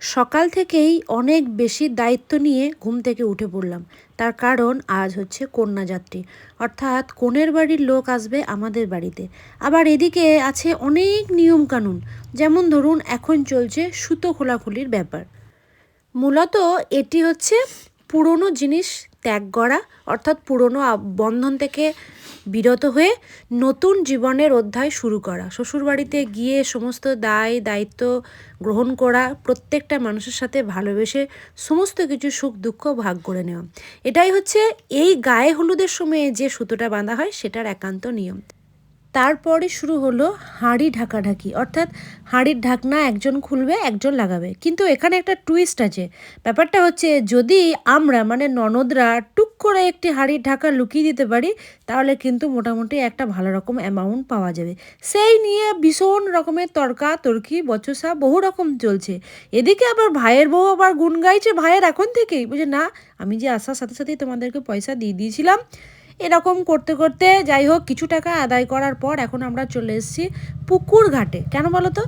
সকাল থেকেই অনেক বেশি দায়িত্ব নিয়ে ঘুম থেকে উঠে পড়লাম। তার কারণ আজ হচ্ছে কন্যাযাত্রী অর্থাৎ কনের বাড়ির লোক আসবে আমাদের বাড়িতে। আবার এদিকে আছে অনেক নিয়মকানুন। যেমন ধরুন, এখন চলছে সুতো খোলাখুলির ব্যাপার। মূলত এটি হচ্ছে পুরনো জিনিস ত্যাগ করা, অর্থাৎ পুরনো বন্ধন থেকে বিরত হয়ে নতুন জীবনের অধ্যায় শুরু করা। শ্বশুরবাড়িতে গিয়ে সমস্ত দায়, দায়িত্ব গ্রহণ করা, প্রত্যেকটা মানুষের সাথে ভালোবেসে সমস্ত কিছু সুখ, দুঃখ ভাগ করে নেওয়া। এটাই হচ্ছে এই গায়ে হলুদের সময়ে যে সুতোটা বাঁধা হয়, সেটার একান্ত নিয়ম। তারপরে শুরু হলো হাঁড়ি ঢাকাঢাকি। অর্থাৎ হাঁড়ির ঢাকনা একজন খুলবে, একজন লাগাবে। কিন্তু এখানে একটা টুইস্ট আছে। ব্যাপারটা হচ্ছে, যদি আমরা মানে ননদরা, টুক করে একটি হাঁড়ির ঢাকা লুকিয়ে দিতে পারি, তাহলে কিন্তু মোটামুটি একটা ভালো রকম অ্যামাউন্ট পাওয়া যাবে। সেই নিয়ে ভীষণ রকমের তর্কা, তর্কি, বচসা, বহু রকম চলছে। এদিকে আবার ভাইয়ের বউ আবার গুণ গাইছে ভাইয়ের এখন থেকেই। বুঝে না, আমি যে আসার সাথে সাথেই তোমাদেরকে পয়সা দিয়ে দিয়েছিলাম এরকম করতে করতে যাই হোক, কিছু টাকা আদায় করার পর এখন আমরা চলে এসেছি পুকুর ঘাটে। কেন বলো তো?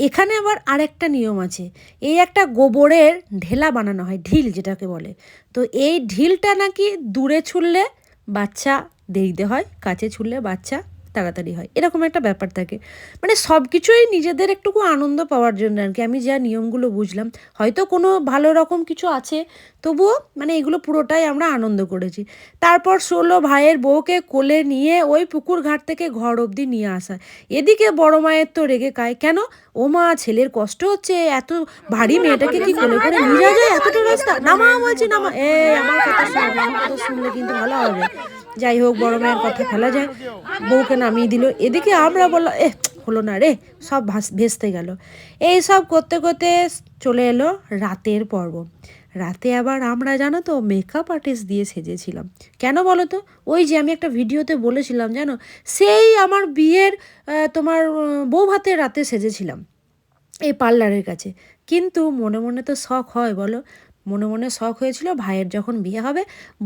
এখানে আবার আরেকটা নিয়ম আছে। এই একটা গোবরের ঢেলা বানানো হয়, ঢিল যেটাকে বলে। তো এই ঢিলটা নাকি দূরে ছুললে বাচ্চা দেরিতে হয়, কাছে ছুললে বাচ্চা তাড়াতাড়ি হয়। এরকম একটা ব্যাপার থাকে। মানে সব কিছুই নিজেদের একটুকু আনন্দ পাওয়ার জন্য আর কি আমি যা নিয়মগুলো বুঝলাম হয়তো কোনো ভালো রকম কিছু আছে তবুও মানে এগুলো পুরোটাই আমরা আনন্দ করেছি। তারপর ষোলো ভাইয়ের বউকে কোলে নিয়ে ওই পুকুর ঘাট থেকে ঘর অবধি নিয়ে আসা। এদিকে বড় মায়ের তো রেগে কায় কেন? ও মা ছেলের কষ্ট হচ্ছে এত ভারী মেয়েটাকে কি কোলে করে নিয়ে যায়? এতটা রাস্তা? নামা বলছি নামা এ আমার কথা শুনলে কিন্তু ভালো হবে। যাই হোক, বড় মায়ের কথা ফেলা যায়। বউকে নামিয়ে দিল। এদিকে আমরা বললাম এ হলো না রে, সব ভাস, ভেস্তে গেল। এই সব করতে করতে চলে এলো রাতের পর্ব। রাতে আবার আমরা, জানো তো মেকআপ আর্টিস্ট দিয়ে সেজেছিলাম। কেন বলো তো? ওই যে আমি একটা ভিডিওতে বলেছিলাম, জানো? সেই আমার বিয়ের তোমার বউ ভাতের রাতে সেজেছিলাম, এই পার্লারের কাছে। কিন্তু মনে মনে তো শখ হয়, বলো? মনে মনে শখ হয়েছিল, ভাইয়ের যখন বিয়ে হবে,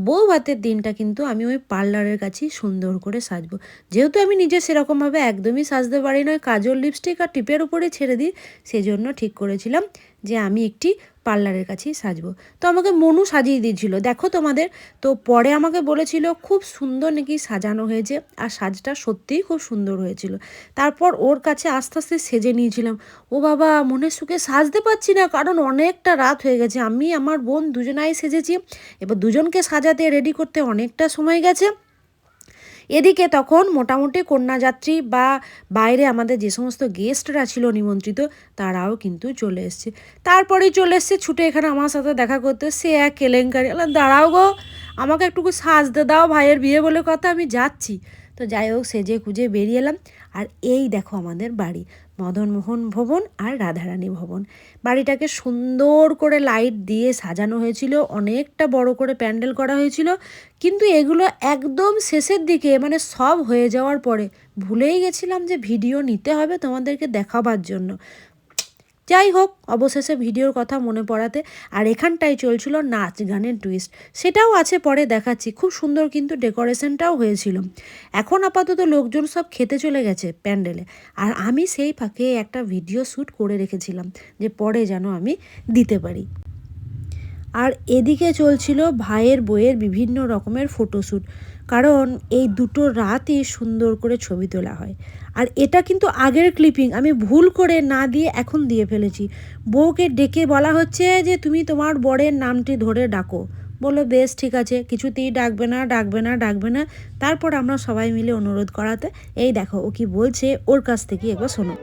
বউ ভাতের দিনটা কিন্তু আমি ওই পার্লারের কাছেই সুন্দর করে সাজবো। যেহেতু আমি নিজে সেরকমভাবে একদমই সাজতে পারি না কাজল লিপস্টিক আর টিপের উপরে ছেড়ে দিই, সেজন্য ঠিক করেছিলাম। যে আমি একটি পার্লারের কাছেই সাজবো। তো আমাকে মনু সাজিয়ে দিয়েছিল, দেখো তোমাদের। তো পরে আমাকে বলেছিল, খুব সুন্দর নাকি সাজানো হয়েছে। আর সাজটা সত্যিই খুব সুন্দর হয়েছিল। তারপর ওর কাছে আস্তে আস্তে সেজে নিয়েছিলাম, ও বাবা, মনের সুখে সাজতে পারছি না, কারণ অনেকটা রাত হয়ে গেছে। আমি, আমার বোন দুজনাই সেজেছি। এবার দুজনকে সাজাতে রেডি করতে অনেকটা সময় গেছে। এদিকে তখন মোটামুটি কন্যাযাত্রী বা বাইরে আমাদের যে সমস্ত গেস্টরা ছিল নিমন্ত্রিত, তারাও কিন্তু চলে এসছে। তারপরেই চলে এসছে, ছুটে এখানে আমার সাথে দেখা করতে। সে এক কেলেঙ্কারি দাঁড়াও গো, আমাকে একটুকু সাজতে দাও, ভাইয়ের বিয়ে বলে কথা, আমি যাচ্ছি। তো যাই হোক, সেজে খুঁজে বেরিয়ে এলাম। আর এই দেখো আমাদের বাড়ি, মদনমোহন ভবন আর রাধারানী ভবন। বাড়িটাকে সুন্দর করে লাইট দিয়ে সাজানো হয়েছিল, অনেকটা বড় করে প্যান্ডেল করা হয়েছিল, কিন্তু এগুলো একদম শেষের দিকে মানে সব হয়ে যাওয়ার পরে, ভুলেই গেছিলাম যে ভিডিও নিতে হবে তোমাদেরকে দেখাবার জন্য। যাই হোক অবশেষে ভিডিওর কথা মনে পড়াতে আর এখানটায় চলছিল নাচ গানের টুইস্ট সেটাও আছে, পরে দেখাচ্ছি। খুব সুন্দর কিন্তু ডেকোরেশনটাও হয়েছিল। এখন আপাতত লোকজন সব খেতে চলে গেছে প্যান্ডেলে। আর আমি সেই ফাঁকে একটা ভিডিও শ্যুট করে রেখেছিলাম যে পরে যেন আমি দিতে পারি। আর এদিকে চলছিল ভাইয়ের বইয়ের বিভিন্ন রকমের ফটোশ্যুট কারণ এই দুটো রাতই সুন্দর করে ছবি তোলা হয়। আর এটা কিন্তু আগের ক্লিপিং আমি ভুল করে না দিয়ে এখন দিয়ে ফেলেছি। বউকে ডেকে বলা হচ্ছে যে, তুমি তোমার বরের নামটি ধরে ডাকো। বলল, বেশ, ঠিক আছে। কিছুতেই ডাকবে না ডাকবে না ডাকবে না। তারপর আমরা সবাই মিলে অনুরোধ করাতে, এই দেখো, ও কি বলছে? ওর কাছ থেকে একবার শোনো।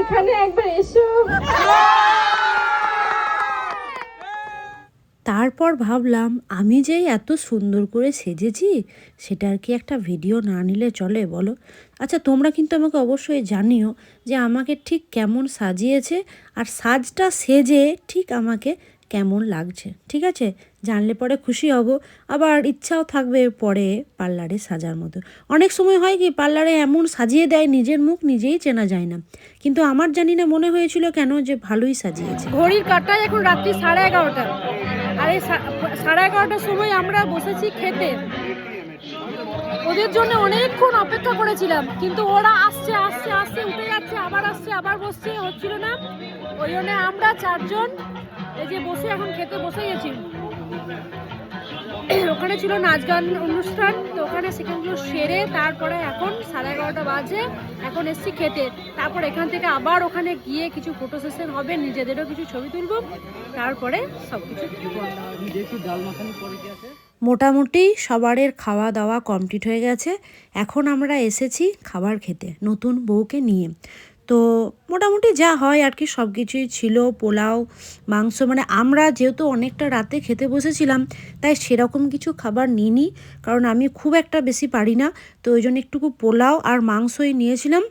এখানে একবার এসো। তারপর ভাবলাম, আমি যেই এত সুন্দর করে সেজেছি, সেটার কি একটা ভিডিও না নিলে চলে বলো? আচ্ছা তোমরা কিন্তু আমাকে অবশ্যই জানিও যে আমাকে ঠিক কেমন সাজিয়েছে আর সাজটা সেজে ঠিক আমাকে কেমন লাগছে, ঠিক আছে? জানলে পরে খুশি হব। আবার ইচ্ছাও থাকবে পরে পার্লারে সাজার মতো। অনেক সময় হয় কি, পার্লারে এমন সাজিয়ে দেয়, নিজের মুখ নিজেই চেনা যায় না। কিন্তু আমার জানি না মনে হয়েছিল কেন যে ভালোই সাজিয়েছে। ঘড়ির কাটায় এখন রাত্রি সাড়ে এগারোটা। আর এই সাড়ে এগারোটার সময় আমরা বসেছি খেতে। ওদের জন্য অনেকক্ষণ অপেক্ষা করেছিলাম, কিন্তু ওরা আসছে আসছে আসছে, উঠে যাচ্ছে, আবার আসছে, আবার বসছে, হচ্ছিল না। ওই জন্য আমরা চারজন এই যে বসে এখন খেতে বসে গেছি। ওখানে ছিল নাচ গান অনুষ্ঠান, তো ওখানে সেখানগুলো সেরে তারপরে এখন সাড়ে এগারোটা বাজে, এখন এসছি খেতে। তারপর এখান থেকে আবার ওখানে গিয়ে কিছু ফটো সেশন হবে, নিজেদেরও কিছু ছবি তুলবো, তারপরে সব কিছু মোটামুটি সবারের খাওয়া দাওয়া কমপ্লিট হয়ে গেছে, এখন আমরা এসেছি খাবার খেতে, নতুন বউকে নিয়ে। তো মোটামুটি যা হয় আর কি সব কিছুই ছিল, পোলাও, মাংস মানে আমরা যেহেতু অনেকটা রাতে খেতে বসেছিলাম, তাই সেরকম কিছু খাবার নিইনি, কারণ আমি খুব একটা বেশি পারি না, তো ওই জন্য একটুকু পোলাও আর মাংসই নিয়েছিলাম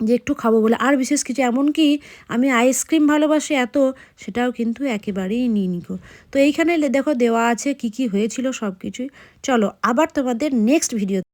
যে একটু খাব বলে। আর বিশেষ কিছু, এমনকি আমি আইসক্রিম ভালোবাসি এত, সেটাও কিন্তু একেবারেই নিইনি গো। তো এইখানে দেখো দেওয়া আছে কি কি হয়েছিল সব কিছুই। চলো আবার তোমাদের নেক্সট ভিডিও